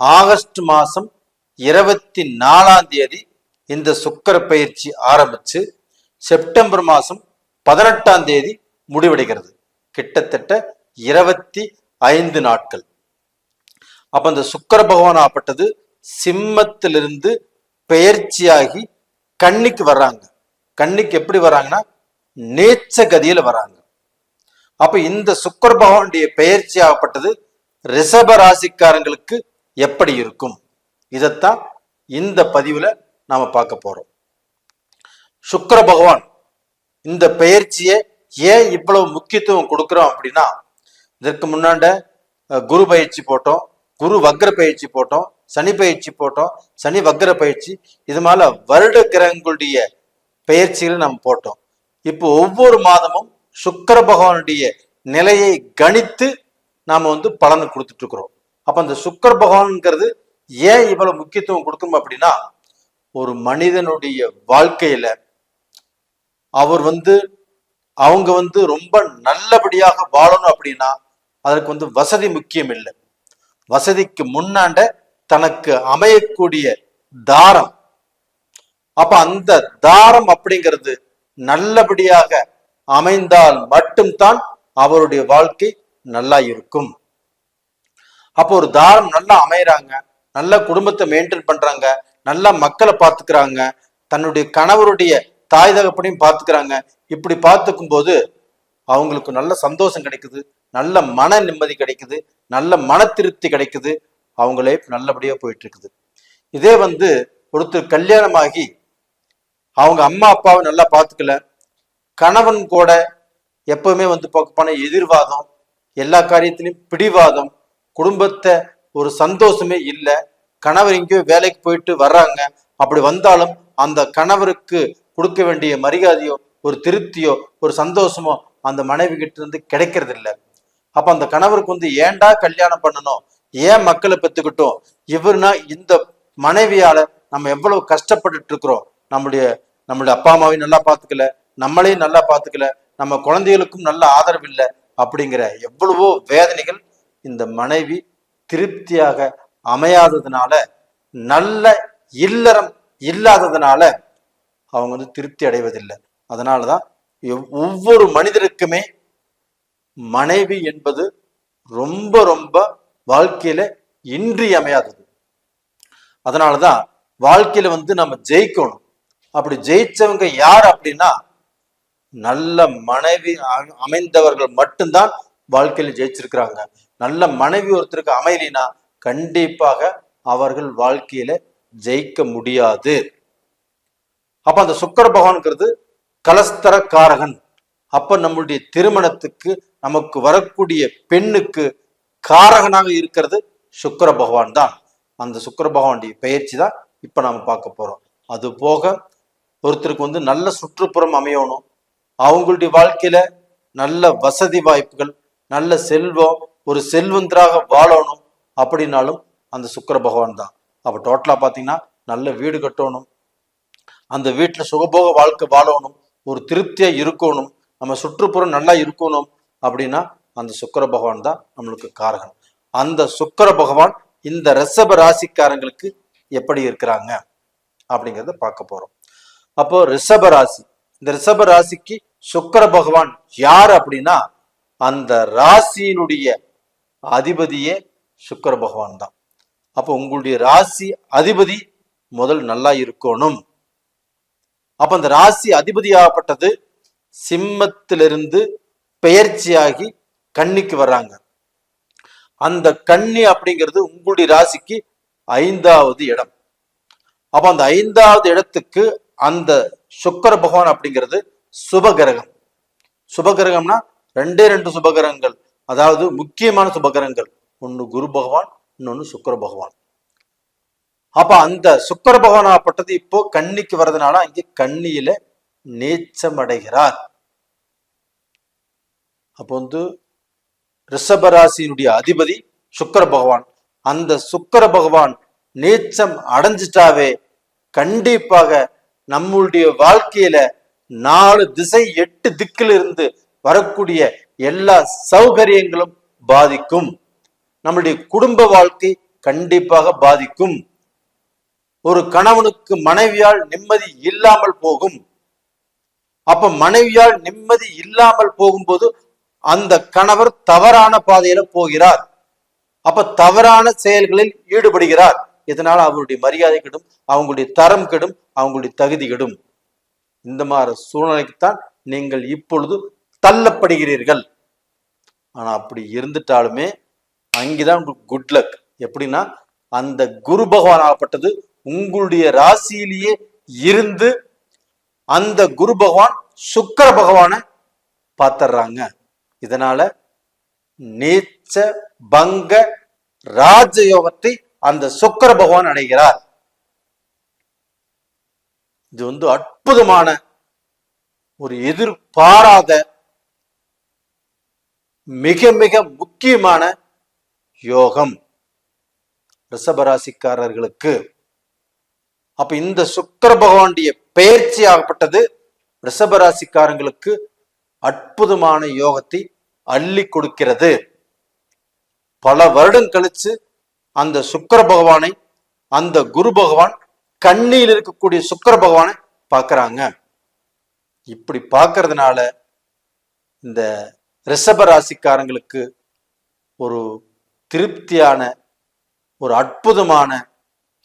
August மாசம் இருபத்தி நாலாம் தேதி இந்த சுக்கர பயிற்சி ஆரம்பிச்சு செப்டம்பர் மாசம் பதினெட்டாம் தேதி முடிவடைகிறது. கிட்டத்தட்ட இருபத்தி ஐந்து நாட்கள். அப்ப இந்த சுக்கர பகவான் ஆப்பட்டது சிம்மத்திலிருந்து பெயர்ச்சியாகி கண்ணிக்கு வர்றாங்க. கண்ணிக்கு எப்படி வர்றாங்கன்னா நேச்ச கதியில வராங்க அப்ப இந்த சுக்கர பகவானுடைய பெயர்ச்சி ஆகப்பட்டது ரிஷப ராசிக்காரங்களுக்கு எப்படி இருக்கும்? இதைத்தான் இந்த பதிவில் நாம் பார்க்க போகிறோம் சுக்கர பகவான் இந்த பயிற்சியை ஏன் இவ்வளவு முக்கியத்துவம் கொடுக்குறோம் அப்படின்னா இதற்கு முன்னாண்ட குரு பயிற்சி போட்டோம் குரு வக்ர பயிற்சி போட்டோம் சனி பயிற்சி போட்டோம் சனி வக்ர பயிற்சி இது மேல வருட கிரகங்களுடைய பயிற்சிகளை நம்ம போட்டோம். இப்போ ஒவ்வொரு மாதமும் சுக்கர பகவானுடைய நிலையை கணித்து நாம வந்து பலனை கொடுத்துட்டு இருக்கிறோம். அப்ப அந்த சுக்கர் பகவான்ங்கிறது ஏன் இவ்வளவு முக்கியத்துவம் கொடுக்கணும் அப்படின்னா ஒரு மனிதனுடைய வாழ்க்கையில அவர் வந்து அவங்க வந்து ரொம்ப நல்லபடியாக வாழணும் அப்படின்னா அதற்கு வந்து வசதி முக்கியம் இல்லை. வசதிக்கு முன்னாண்ட தனக்கு அமையக்கூடிய தாரம். அப்ப அந்த தாரம் அப்படிங்கிறது நல்லபடியாக அமைந்தால் மட்டும்தான் அவருடைய வாழ்க்கை நல்லா இருக்கும். அப்போ ஒரு தாரம் நல்லா அமையறாங்க நல்ல குடும்பத்தை மெயின்டைன் பண்றாங்க நல்லா மக்களை பார்த்துக்கிறாங்க தன்னுடைய கணவருடைய தாய் தகப்பனையும் பார்த்துக்கிறாங்க. இப்படி பார்த்துக்கும் போது அவங்களுக்கு நல்ல சந்தோஷம் கிடைக்குது நல்ல மன நிம்மதி கிடைக்குது நல்ல மன திருப்தி கிடைக்குது அவங்களே நல்லபடியாக போயிட்டு இருக்குது இதே வந்து ஒருத்தர் கல்யாணமாகி அவங்க அம்மா அப்பாவை நல்லா பார்த்துக்கல கணவன் கூட எப்பவுமே வந்து பார்க்க போனால் எதிர்வாதம் எல்லா காரியத்திலையும் பிடிவாதம் குடும்பத்தை ஒரு சந்தோஷமே இல்லை. கணவர் எங்கேயோ வேலைக்கு போயிட்டு வர்றாங்க. அப்படி வந்தாலும் அந்த கணவருக்கு கொடுக்க வேண்டிய மரியாதையோ ஒரு திருப்தியோ ஒரு சந்தோஷமோ அந்த மனைவி கிட்ட இருந்து கிடைக்கிறது இல்லை. அப்ப அந்த கணவருக்கு வந்து ஏண்டா கல்யாணம் பண்ணணும்? ஏன் மக்களை பெத்துக்கிட்டோம்? இவர்னா இந்த மனைவியால நம்ம எவ்வளவு கஷ்டப்பட்டுட்டு இருக்கிறோம்? நம்முடைய நம்மளுடைய அப்பா அம்மாவையும் நல்லா பார்த்துக்கல நம்மளையும் நல்லா பார்த்துக்கல நம்ம குழந்தைகளுக்கும் நல்ல ஆதரவு இல்லை அப்படிங்கிற எவ்வளவோ வேதனைகள் இந்த மனைவி திருப்தியாக அமையாததுனால நல்ல இல்லறம் இல்லாததுனால அவங்க வந்து திருப்தி அடைவதில்லை. அதனாலதான் தான் ஒவ்வொரு மனிதருக்குமே மனைவி என்பது ரொம்ப ரொம்ப வாழ்க்கையில இன்றியமையாதது. அதனாலதான் வாழ்க்கையில வந்து நம்ம ஜெயிக்கணும். அப்படி ஜெயிச்சவங்க யார் அப்படின்னா நல்ல மனைவி அமைந்தவர்கள் மட்டும்தான் வாழ்க்கையில ஜெயிச்சிருக்கிறாங்க. நல்ல மனைவி ஒருத்தருக்கு அமையலினா கண்டிப்பாக அவர்கள் வாழ்க்கையில ஜெயிக்க முடியாது. அப்ப அந்த சுக்கர பகவான்ங்கிறது கலஸ்தரக்காரகன். அப்ப நம்முடைய திருமணத்துக்கு நமக்கு வரக்கூடிய பெண்ணுக்கு காரகனாக இருக்கிறது சுக்கர பகவான் தான். அந்த சுக்கர பகவானுடைய பயிற்சி தான் இப்ப நாம பார்க்க போறோம். அது போக ஒருத்தருக்கு வந்து நல்ல சுற்றுப்புறம் அமையணும். அவங்களுடைய வாழ்க்கையில நல்ல வசதி வாய்ப்புகள் நல்ல செல்வம் ஒரு செல்வந்தராக வாழணும் அப்படின்னாலும் அந்த சுக்கர பகவான் தான். அப்போ டோட்டலாக பார்த்தீங்கன்னா நல்ல வீடு கட்டணும். அந்த வீட்டில் சுகபோக வாழ்க்கை வாழணும். ஒரு திருப்தியாக இருக்கணும். நம்ம சுற்றுப்புறம் நல்லா இருக்கணும் அப்படின்னா அந்த சுக்கிர பகவான் தான் நம்மளுக்கு காரகன். அந்த சுக்கிர பகவான் இந்த ரிஷப ராசிக்காரங்களுக்கு எப்படி இருக்கிறாங்க அப்படிங்கிறத பார்க்க போறோம். அப்போ ரிஷப ராசி. இந்த ரிஷப ராசிக்கு சுக்கர பகவான் யார் அப்படின்னா அந்த ராசியினுடைய அதிபதியே சுக்கர பகவான் தான். அப்போ உங்களுடைய ராசி அதிபதி முதல் நல்லா இருக்கணும். அப்ப அந்த ராசி அதிபதியாகப்பட்டது சிம்மத்திலிருந்து பெயர்ச்சியாகி கன்னிக்கு வர்றாங்க. அந்த கன்னி அப்படிங்கிறது உங்களுடைய ராசிக்கு ஐந்தாவது இடம். அப்ப அந்த ஐந்தாவது இடத்துக்கு அந்த சுக்கர பகவான் அப்படிங்கிறது சுபகிரகம் சுபகிரகம்னா ரெண்டே ரெண்டு சுபகரங்கள். அதாவது முக்கியமான சுபகரங்கள். ஒன்று குரு பகவான் இன்னொன்று சுக்கர பகவான். அப்ப அந்த சுக்கிர பகவானாகப்பட்டது இப்போ கன்னிக்கு வர்றதுனால அங்கே கன்னியில நீச்சம் அடைகிறார் அப்போ வந்து ரிஷபராசியினுடைய அதிபதி சுக்கர பகவான். அந்த சுக்கர பகவான் நீச்சம் அடைஞ்சிட்டாவே கண்டிப்பாக நம்மளுடைய வாழ்க்கையில நாலு திசை எட்டு திக்கில் இருந்து வரக்கூடிய எல்லா சௌகரியங்களும் பாதிக்கும். நம்மளுடைய குடும்ப வாழ்க்கை கண்டிப்பாக பாதிக்கும். ஒரு கணவனுக்கு மனைவியால் நிம்மதி இல்லாமல் போகும். அப்ப மனைவியால் நிம்மதி இல்லாமல் போகும்போது அந்த கணவர் தவறான பாதையில போகிறார். அப்ப தவறான செயல்களில் ஈடுபடுகிறார். இதனால அவருடைய மரியாதை கெடும் அவங்களுடைய தரம் கெடும் அவங்களுடைய தகுதி கெடும். இந்த மாதிரி சூழ்நிலைக்குத்தான் நீங்கள் இப்பொழுது தள்ளப்படுகிறீர்கள். ஆனா அப்படி இருந்துட்டாலுமே அங்கேதான் உங்களுக்கு குட் லக் எப்படின்னா அந்த குரு பகவான் ஆகப்பட்டது உங்களுடைய ராசியிலேயே இருந்து அந்த குரு பகவான் சுக்கர பகவானை பார்த்துடுறாங்க இதனால நீச்ச பங்க ராஜயோகத்தை அந்த சுக்கர பகவான் அடைகிறார். இது வந்து அற்புதமான ஒரு எதிர்பாராத மிக மிக முக்கியமான யோகம். ரிஷபராசிக்காரர்களுக்கு. அப்ப இந்த சுக்கர பகவானுடைய பெயர்ச்சி ஆகப்பட்டது. ரிஷபராசிக்காரங்களுக்கு அற்புதமான யோகத்தை அள்ளி கொடுக்கிறது. பல வருடம் கழிச்சு அந்த சுக்கர பகவானை அந்த குரு பகவான் கண்ணியில் இருக்கக்கூடிய சுக்கர பகவானை பார்க்கறாங்க. இப்படி பார்க்கறதுனால இந்த ரிஷப ராசிக்காரங்களுக்கு ஒரு திருப்தியான ஒரு அற்புதமான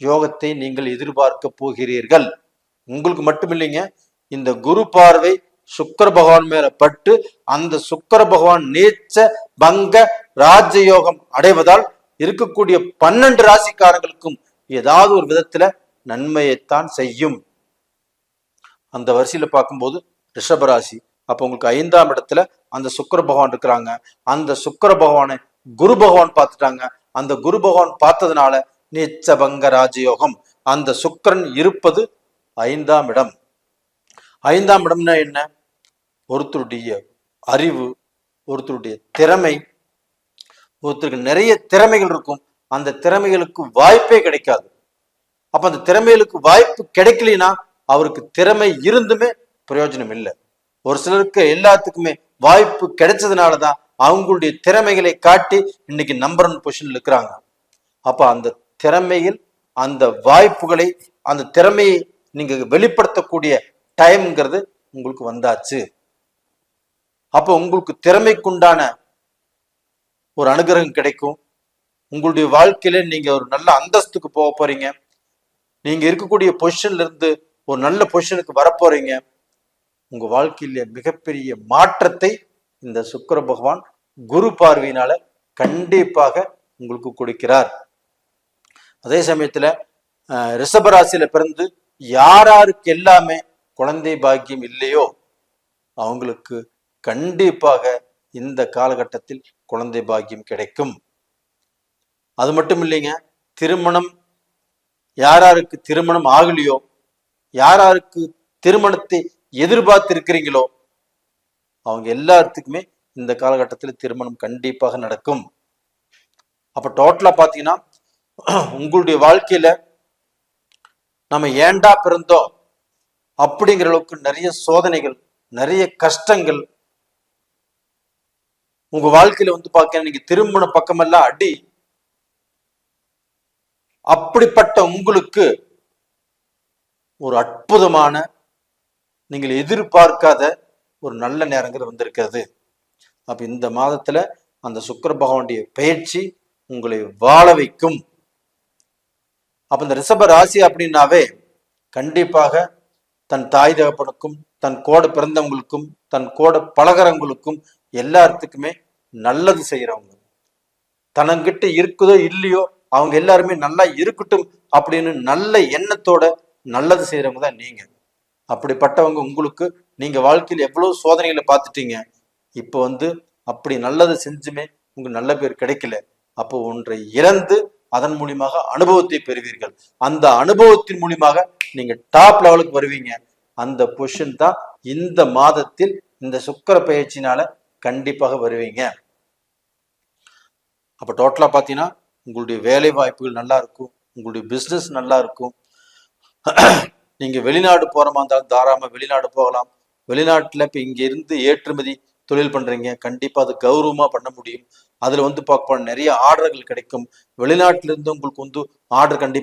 யோகத்தை நீங்கள் எதிர்பார்க்க போகிறீர்கள். உங்களுக்கு மட்டும் இல்லைங்க இந்த குரு பார்வை சுக்கர பகவான் மேல பட்டு அந்த சுக்கர பகவான் நீச்ச பங்க ராஜயோகம் அடைவதால் இருக்கக்கூடிய பன்னெண்டு ராசிக்காரங்களுக்கும் ஏதாவது ஒரு விதத்துல நன்மையைத்தான் செய்யும். அந்த வரிசையில பார்க்கும்போது ரிஷபராசி அப்ப உங்களுக்கு ஐந்தாம் இடத்துல அந்த சுக்கர பகவான் இருக்கிறாங்க. அந்த சுக்கர பகவானை குரு பகவான் பார்த்துட்டாங்க. அந்த குரு பகவான் பார்த்ததுனால நீச்சபங்க ராஜயோகம். அந்த சுக்கிரன் இருப்பது ஐந்தாம் இடம். ஐந்தாம் இடம்னா என்ன? ஒருத்தருடைய அறிவு ஒருத்தருடைய திறமை ஒருத்தருக்கு நிறைய திறமைகள் இருக்கும். அந்த திறமைகளுக்கு வாய்ப்பே கிடைக்காது. அப்ப அந்த திறமைகளுக்கு வாய்ப்பு கிடைக்கலைன்னா அவருக்கு திறமை இருந்துமே பிரயோஜனம் இல்லை. ஒரு சிலருக்கு எல்லாத்துக்குமே வாய்ப்பு கிடைச்சதுனாலதான் அவங்களுடைய திறமைகளை காட்டி இன்னைக்கு நம்பர் ஒன் பொசிஷன்ல இருக்கிறாங்க. அப்ப அந்த திறமையில் அந்த வாய்ப்புகளை அந்த திறமையை நீங்க வெளிப்படுத்தக்கூடிய டைம்ங்கிறது உங்களுக்கு வந்தாச்சு. அப்போ உங்களுக்கு திறமைக்குண்டான ஒரு அனுகிரகம் கிடைக்கும். உங்களுடைய வாழ்க்கையில நீங்க ஒரு நல்ல அந்தஸ்துக்கு போக போறீங்க. நீங்க இருக்கக்கூடிய பொசிஷன்ல இருந்து ஒரு நல்ல பொசிஷனுக்கு வரப்போறீங்க உங்க வாழ்க்கையில மிகப்பெரிய மாற்றத்தை இந்த சுக்கர பகவான் குரு பார்வையினால கண்டிப்பாக உங்களுக்கு கொடுக்கிறார். அதே சமயத்துல அஹ், ரிஷபராசியில பிறந்து யாராருக்கு எல்லாமே குழந்தை பாக்கியம் இல்லையோ அவங்களுக்கு கண்டிப்பாக இந்த காலகட்டத்தில் குழந்தை பாக்கியம் கிடைக்கும். அது மட்டும் இல்லைங்க திருமணம் யாராருக்கு திருமணம் ஆகலையோ யாராருக்கு திருமணத்தை எதிர்பார்த்து இருக்கிறீங்களோ அவங்க எல்லாத்துக்குமே இந்த காலகட்டத்தில் திருமணம் கண்டிப்பாக நடக்கும். அப்ப டோட்டலா பாத்தீங்கன்னா உங்களுடைய வாழ்க்கையில நம்ம ஏண்டா பிறந்தோம்? அப்படிங்கிற அளவுக்கு நிறைய சோதனைகள் நிறைய கஷ்டங்கள் உங்க வாழ்க்கையில வந்து பார்க்க நீங்க திருமண பக்கமெல்லாம் அடி. அப்படிப்பட்ட உங்களுக்கு ஒரு அற்புதமான நீங்கள் எதிர்பார்க்காத ஒரு நல்ல நேரங்கள் வந்திருக்கிறது. அப்ப இந்த மாதத்துல அந்த சுக்கர பகவானுடைய பயிற்சி உங்களை வாழ வைக்கும். அப்ப இந்த ரிஷப ராசி அப்படின்னாவே கண்டிப்பாக தன் தாய் தகப்பனுக்கும் தன் கோட பிறந்தவங்களுக்கும் தன் கோட பழகிறவங்களுக்கும் எல்லாத்துக்குமே நல்லது செய்யறவங்க. தனங்கிட்ட இருக்குதோ இல்லையோ அவங்க எல்லாருமே நல்லா இருக்கட்டும் அப்படின்னு நல்ல எண்ணத்தோட நல்லது செய்கிறவங்க தான் நீங்க. அப்படிப்பட்டவங்க உங்களுக்கு நீங்க வாழ்க்கையில் எவ்வளவு சோதனைகளை பார்த்துட்டீங்க? இப்போ வந்து அப்படி நல்லது செஞ்சுமே உங்களுக்கு நல்ல பேர் கிடைக்கல. அப்போ ஒன்றை இழந்து அதன் மூலியமாக அனுபவத்தை பெறுவீர்கள். அந்த அனுபவத்தின் மூலியமாக நீங்க டாப் லெவலுக்கு வருவீங்க. அந்த பொசிஷன் தான் இந்த மாதத்தில் இந்த சுக்கர பயிற்சினால கண்டிப்பாக வருவீங்க. அப்ப டோட்டலா பாத்தீங்கன்னா உங்களுடைய வேலை வாய்ப்புகள் நல்லா இருக்கும். உங்களுடைய பிசினஸ் நல்லா இருக்கும். நீங்க வெளிநாடு போற மாதிரி இருந்தாலும் தாராளமா வெளிநாடு போகலாம். வெளிநாட்டுல இப்ப இங்க இருந்து ஏற்றுமதி தொழில் பண்றீங்க. கண்டிப்பா அது கௌரவமா பண்ண முடியும். அதுல வந்து பார்க்க நிறைய ஆர்டர்கள் கிடைக்கும். வெளிநாட்டில இருந்து உங்களுக்கு வந்து ஆர்டர் கண்டிப்பா